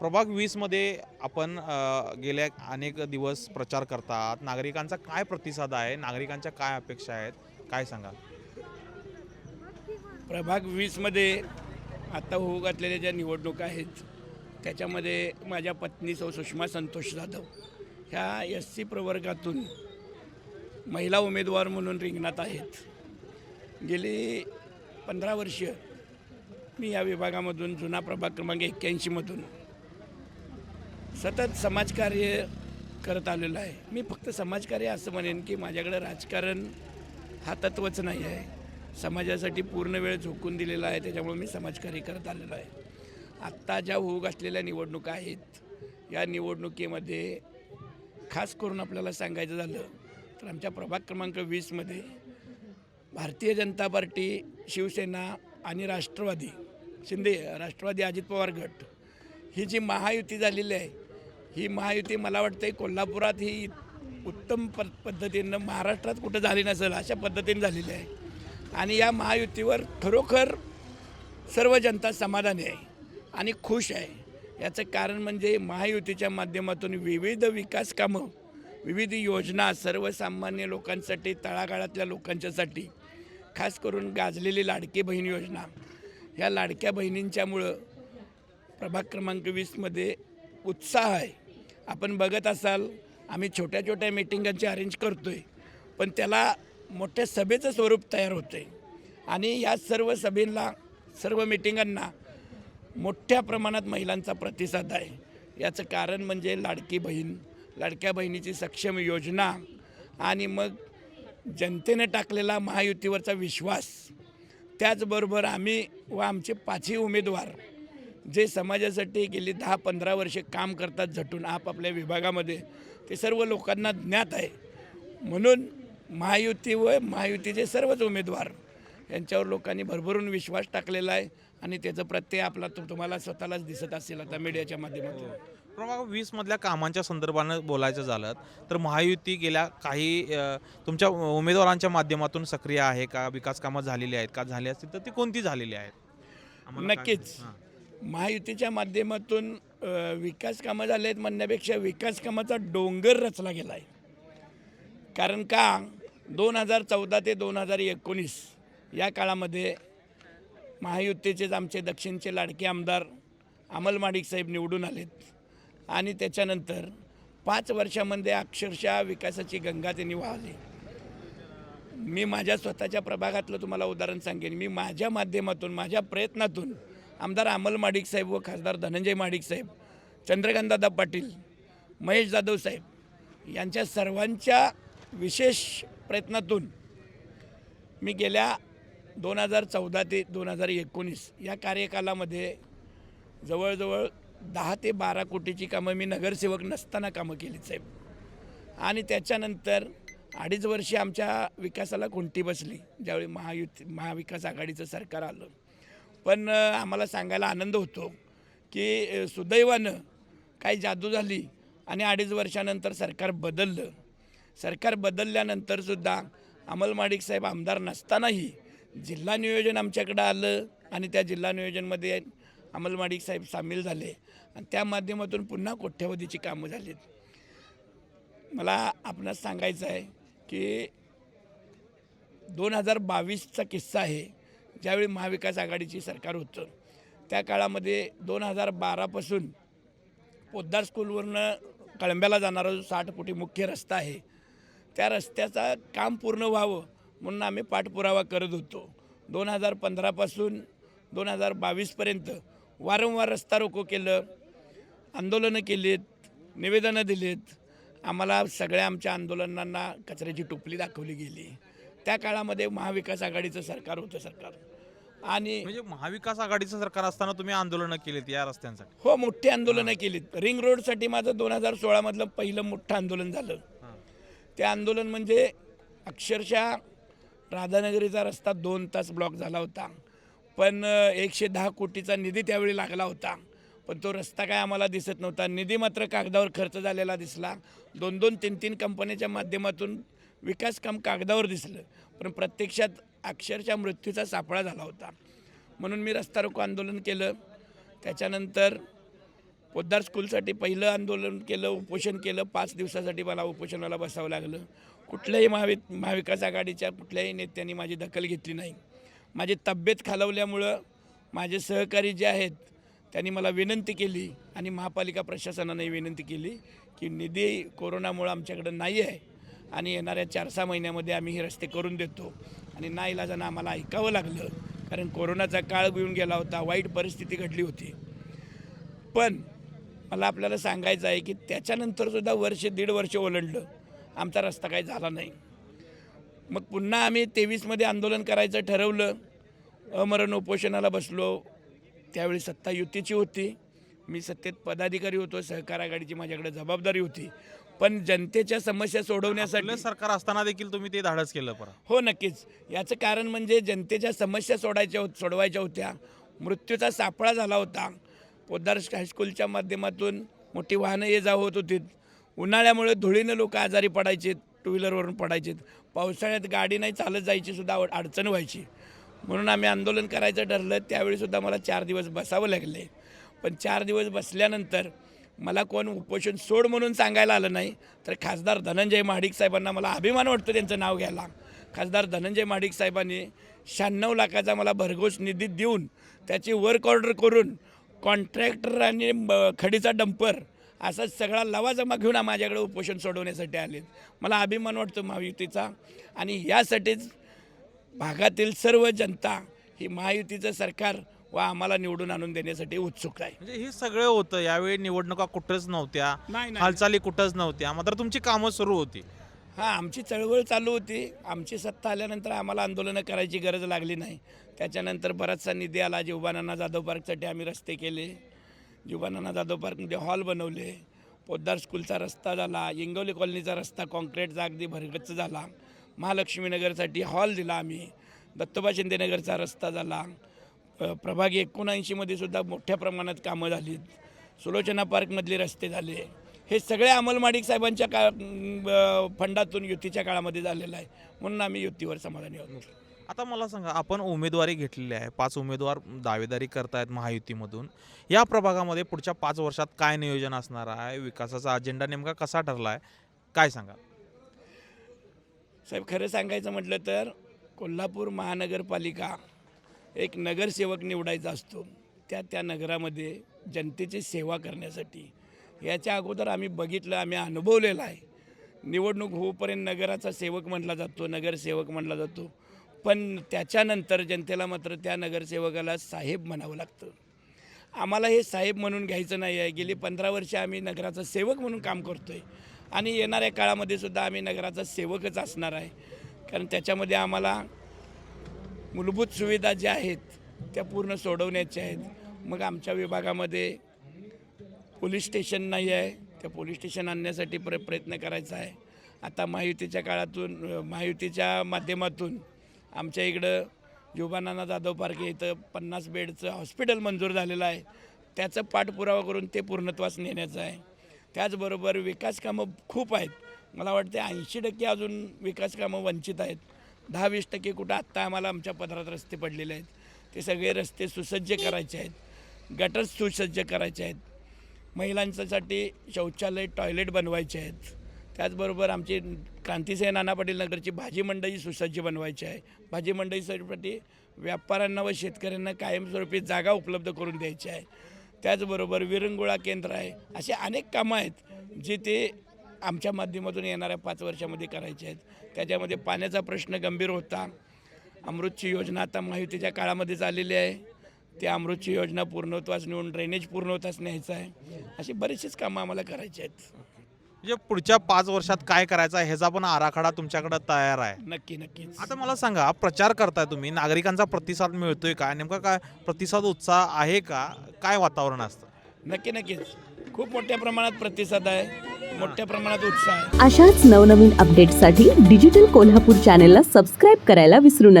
प्रभाग वीसमध्ये आपण गेल्या अनेक दिवस प्रचार करतात. नागरिकांचा काय प्रतिसाद आहे? नागरिकांच्या काय अपेक्षा आहेत? काय सांगाल? प्रभाग वीसमध्ये आता होऊ घातलेल्या ज्या निवडणुका आहेत त्याच्यामध्ये माझ्या पत्नी सौ सुषमा संतोष जाधव ह्या एस सी प्रवर्गातून महिला उमेदवार म्हणून रिंगणात आहेत. गेली पंधरा वर्ष मी या विभागामधून जुना प्रभाग क्रमांक एक्क्याऐंशीमधून सतत समाजकार्य करत आलेलो आहे. मी फक्त समाजकार्य असं म्हणेन की माझ्याकडे राजकारण हा तत्वच नाही आहे. समाजासाठी पूर्ण वेळ झोकून दिलेला आहे त्याच्यामुळे मी समाजकार्य करत आलेलो आहे. आत्ता ज्या होऊ घातलेल्या निवडणुका आहेत या निवडणुकीमध्ये खास करून आपल्याला सांगायचं झालं तर आमच्या प्रभाग क्रमांक वीसमध्ये भारतीय जनता पार्टी शिवसेना आणि राष्ट्रवादी शिंदे राष्ट्रवादी अजित पवार गट ही जी महायुती झालेली आहे ही महायुती मला वाटतं कोल्हापुरात ही उत्तम प पद्धतीनं महाराष्ट्रात कुठं झाली नसेल अशा पद्धतीने झालेली आहे. आणि या महायुतीवर खरोखर सर्व जनता समाधानी आहे आणि खुश आहे. याचं कारण म्हणजे महायुतीच्या माध्यमातून विविध विकास कामं विविध योजना सर्वसामान्य लोकांसाठी तळागाळातल्या लोकांच्यासाठी खास करून गाजलेली लाडकी बहीण योजना. ह्या लाडक्या बहिणींच्यामुळं प्रभाग क्रमांक वीसमध्ये उत्साह आहे. आपण बघत असाल आम्ही छोट्या छोट्या मिटिंगांची अरेंज करतो आहे पण त्याला मोठ्या सभेचं स्वरूप तयार होतं आहे आणि या सर्व सभेला सर्व मिटिंगांना मोठ्या प्रमाणात महिलांचा प्रतिसाद आहे. याचं कारण म्हणजे लाडकी बहीण लाडक्या बहिणीची सक्षम योजना आणि मग जनतेने टाकलेला महायुतीवरचा विश्वास. त्याचबरोबर आम्ही व आमचे पाचही उमेदवार जे समाजासाठी गेली दहा पंधरा वर्षे काम करतात झटून आपापल्या विभागामध्ये ते सर्व लोकांना ज्ञात आहे. म्हणून महायुती व महायुतीचे सर्वच उमेदवार यांच्यावर लोकांनी भरभरून विश्वास टाकलेला आहे आणि त्याचं प्रत्यय आपला तो तुम्हाला स्वतःलाच दिसत असेल आता मीडियाच्या माध्यमातून. प्रभाग वीस मधल्या कामांच्या संदर्भानं बोलायचं झालं तर महायुती गेल्या काही तुमच्या उमेदवारांच्या माध्यमातून सक्रिय आहे का? विकास कामं झालेली आहेत का? झाली असतील तर ती कोणती झालेली आहेत? नक्कीच. हां. महायुतीच्या माध्यमातून विकास कामं झाले आहेत म्हणण्यापेक्षा विकास कामाचा डोंगर रचला गेला आहे. कारण का? दोन हजार चौदा ते दोन हजार एकोणीस या काळामध्ये महायुतीचेच आमचे दक्षिणचे लाडके आमदार अमल माडिक साहेब निवडून आलेत. आणि त्याच्यानंतर पाच वर्षामध्ये अक्षरशः विकासाची गंगा त्यांनी वाहली. मी माझ्या स्वतःच्या प्रभागातलं तुम्हाला उदाहरण सांगेन. मी माझ्या माध्यमातून माझ्या प्रयत्नातून आमदार अमल माडिक साहेब व खासदार धनंजय माडिक साहेब चंद्रकांतदादा पाटील महेश जाधव साहेब यांच्या सर्वांच्या विशेष प्रयत्नातून मी गेल्या दोन हजार चौदा ते दोन हजार एकोणीस या कार्यकालामध्ये जवळजवळ दहा ते बारा कोटीची कामं मी नगरसेवक नसताना कामं केलीत साहेब. आणि त्याच्यानंतर अडीच वर्षे आमच्या विकासाला कोणती बसली ज्यावेळी महायुती महाविकास आघाडीचं सरकार आलं. पण आम्हाला सांगायला आनंद होतो की सुदैवानं काही जादू झाली आणि अडीच वर्षानंतर सरकार बदललं. सरकार बदलल्यानंतरसुद्धा अमल माडिक साहेब आमदार नसतानाही जिल्हा नियोजन आमच्याकडं आलं आणि त्या जिल्हा नियोजनमध्ये अमल माडिक साहेब सामील झाले आणि त्या माध्यमातून पुन्हा कोट्यवधीची कामं झालीत. मला आपणास सांगायचं आहे की दोन हजार बावीसचा किस्सा आहे. ज्यावेळी महाविकास आघाडीची सरकार होतं त्या काळामध्ये दोन हजार बारापासून पोद्दार स्कूलवरनं कळंब्याला जाणारा जो साठ फुटी मुख्य रस्ता आहे त्या रस्त्याचा काम पूर्ण व्हावं म्हणून आम्ही पाठपुरावा करत होतो. दोन हजार पंधरापासून दोन हजार बावीसपर्यंत वारंवार रस्ता रोको केलं आंदोलनं केलीत निवेदनं दिलीत आम्हाला सगळ्या आमच्या आंदोलनांना कचऱ्याची टोपली दाखवली गेली. त्या काळामध्ये महाविकास आघाडीचं सरकार होतं सरकार. आणि म्हणजे महाविकास आघाडीचं सरकार असताना तुम्ही आंदोलनं केलीत या रस्त्यांसाठी. हो मोठी आंदोलनं केलीत. रिंग रोडसाठी माझं दोन हजार सोळामधलं पहिलं मोठं आंदोलन झालं. ते आंदोलन म्हणजे अक्षरशः राधानगरीचा रस्ता दोन तास ब्लॉक झाला होता. पण एकशे दहा कोटीचा निधी त्यावेळी लागला होता. पण तो रस्ता काय आम्हाला दिसत नव्हता. निधी मात्र कागदावर खर्च झालेला दिसला. दोन दोन तीन तीन कंपन्याच्या माध्यमातून विकास काम कागदावर दिसलं. पण प्रत्यक्षात अक्षरशः मृत्यूचा सापळा झाला होता. म्हणून मी रस्ता रोको आंदोलन केलं. त्याच्यानंतर पोद्दार स्कूलसाठी पहिलं आंदोलन केलं उपोषण केलं. पाच दिवसासाठी मला उपोषणाला बसावं लागलं. कुठल्याही महावि महाविकास आघाडीच्या कुठल्याही नेत्यांनी माझी दखल घेतली नाही. माझी तब्येत खालवल्यामुळं माझे सहकारी जे आहेत त्यांनी मला विनंती केली आणि महापालिका प्रशासनाने विनंती केली की निधी कोरोनामुळं आमच्याकडं नाही आहे. आणि येणाऱ्या चार सहा महिन्यामध्ये आम्ही हे रस्ते करून देतो. आणि नाईलाजानं आम्हाला ऐकावं लागलं कारण कोरोनाचा काळ घेऊन गेला होता वाईट परिस्थिती घडली होती. पण मला आपल्याला सांगायचं आहे की त्याच्यानंतरसुद्धा वर्ष दीड वर्ष ओलंडलं. आमचा रस्ता काही झाला नाही. मग पुन्हा आम्ही तेवीसमध्ये आंदोलन करायचं ठरवलं. अमरण उपोषणाला बसलो. त्यावेळी सत्ता युतीची होती. मी सत्तेत पदाधिकारी होतो सहकार आघाडीची माझ्याकडे जबाबदारी होती. पण जनतेच्या समस्या सोडवण्यासाठी आपलं सरकार असताना देखील तुम्ही ते धाडस केलं परत. हो नक्कीच. याचं कारण म्हणजे जनतेच्या समस्या सोडायच्या होत सोडवायच्या होत्या. मृत्यूचा सापळा झाला होता. पोद्दार हायस्कूलच्या माध्यमातून मोठी वाहनं ये जा होत होती उन्हाळ्यामुळे धुळीनं लोक आजारी पडायचे टू व्हीलरवरून पडायचे पावसाळ्यात गाडी नाही चालत जायची सुद्धा अड- अडचण व्हायची. म्हणून आम्ही आंदोलन करायचं ठरलं. त्यावेळीसुद्धा मला चार दिवस बसावं लागले. पण चार दिवस बसल्यानंतर मला कोण उपोषण सोड म्हणून सांगायला आलं नाही तर खासदार धनंजय महाडिक साहेबांना मला अभिमान वाटतो त्यांचं नाव घ्यायला. खासदार धनंजय महाडिक साहेबांनी शहाण्णव लाखाचा मला भरघोस निधी देऊन त्याची वर्क ऑर्डर करून कॉन्ट्रॅक्टर आणि खडीचा डंपर असा सगळा लवाजमा घेऊन माझ्याकडे उपोषण सोडवण्यासाठी आले मला अभिमान वाटतो महायुतीचा आणि यासाठीच भागातील सर्व जनता ही महायुतीचं सरकार व आम्हाला निवडून आणून देण्यासाठी उत्सुक आहे. म्हणजे हे सगळं होतं. यावेळी निवडणुका कुठंच नव्हत्या. नाही नाही. हालचाली कुठंच नव्हत्या. मात्र तुमची कामं सुरू होती. हां आमची चळवळ चालू होती. आमची सत्ता आल्यानंतर आम्हाला आंदोलनं करायची गरज लागली नाही. त्याच्यानंतर बराचसा निधी आला. जीवबानांना जाधव पार्कसाठी आम्ही रस्ते केले. जीवबानांना जाधव पार्कमध्ये हॉल बनवले. पोद्दार स्कूलचा रस्ता झाला. इंगवली कॉलनीचा रस्ता कॉन्क्रीटचा अगदी भरगच्च झाला. महालक्ष्मीनगरसाठी हॉल दिला आम्ही. दत्तोबा शिंदेनगरचा रस्ता झाला. प्रभागी एकोणऐंशीमध्ये सुद्धा मोठ्या प्रमाणात कामं झालीत सुलोचना पार्कमधले रस्ते झाले. हे सगळे अमल माडिक साहेबांच्या का फंडातून युतीच्या काळामध्ये झालेलं आहे. म्हणून आम्ही युतीवर समाधानी आहोत. आता मला सांगा आपण उमेदवारी घेतलेली आहे. पाच उमेदवार दावेदारी करतायत महायुतीमधून. या प्रभागामध्ये पुढच्या पाच वर्षात काय नियोजन असणार आहे? विकासाचा अजेंडा नेमका कसा ठरला आहे काय सांगा? साहेब खरं सांगायचं म्हटलं तर कोल्हापूर महानगरपालिका एक नगरसेवक निवडायचा असतो. त्या त्या नगरामध्ये जनतेची सेवा करण्यासाठी. याच्या अगोदर आम्ही बघितलं आम्ही अनुभवलेलं आहे. निवडणूक होऊपर्यंत नगराचा सेवक म्हटला जातो नगरसेवक म्हटला जातो. पण त्याच्यानंतर जनतेला मात्र त्या नगरसेवकाला साहेब म्हणावं लागतं. आम्हाला हे साहेब म्हणून घ्यायचं नाही आहे. गेली पंधरा वर्षे आम्ही नगराचा सेवक म्हणून काम करतो आहे आणि येणाऱ्या काळामध्ये सुद्धा आम्ही नगराचा सेवकच असणार आहे. कारण त्याच्यामध्ये आम्हाला मूलभूत सुविधा ज्या आहेत त्या पूर्ण सोडवण्याच्या आहेत. मग आमच्या विभागामध्ये पोलीस स्टेशन नाही आहे. त्या पोलीस स्टेशन आणण्यासाठी प्र प्रयत्न करायचा आहे. आता महायुतीच्या काळातून महायुतीच्या माध्यमातून आमच्या इकडं जुबानाना जाधव पार्क इथं पन्नास बेडचं हॉस्पिटल मंजूर झालेलं आहे. त्याचा पाठपुरावा करून ते पूर्णत्वास नेण्याचं आहे. त्याचबरोबर विकास कामं खूप आहेत. मला वाटते ऐंशी टक्के अजून विकास कामं वंचित आहेत. दहा वीस टक्के कुठं आत्ता आम्हाला आमच्या पदरात रस्ते पडलेले आहेत. ते सगळे रस्ते सुसज्ज करायचे आहेत. गटर सुसज्ज करायचे आहेत. महिलांच्यासाठी शौचालय टॉयलेट बनवायचे आहेत. त्याचबरोबर आमची क्रांतिसिंह नाना पाटील नगरची भाजी मंडई सुसज्ज बनवायची आहे. भाजी मंडईसाठी व्यापाऱ्यांना व शेतकऱ्यांना कायमस्वरूपी जागा उपलब्ध करून द्यायची आहे. त्याचबरोबर विरंगुळा केंद्र आहे. असे अनेक कामं आहेत जी ते आमच्या माध्यमातून येणाऱ्या पाच वर्षामध्ये करायचे आहेत. त्याच्यामध्ये पाण्याचा प्रश्न गंभीर होता. अमृतची योजना आता महायुतीच्या काळामध्येच आलेली आहे. ते अमृतची योजना पूर्णत्वास नेऊन ड्रेनेज पूर्णत्वास न्यायचं आहे. अशी बरीचशीच कामं आम्हाला करायची आहेत. म्हणजे पुढच्या पाच वर्षात काय करायचं आहे ह्याचा पण आराखडा तुमच्याकडे तयार आहे. नक्की नक्कीच. आता मला सांगा प्रचार करताय तुम्ही नागरिकांचा प्रतिसाद मिळतोय का? नेमका काय प्रतिसाद उत्साह आहे का? काय वातावरण असतं? नक्की नक्कीच. खूप मोठ्या प्रमाणात प्रतिसाद आहे मोठ्या प्रमाणात उत्साह आहे. अशाच नवनवीन अपडेट्ससाठी डिजिटल कोल्हापूर चॅनेलला सबस्क्राईब करायला विसरू नका.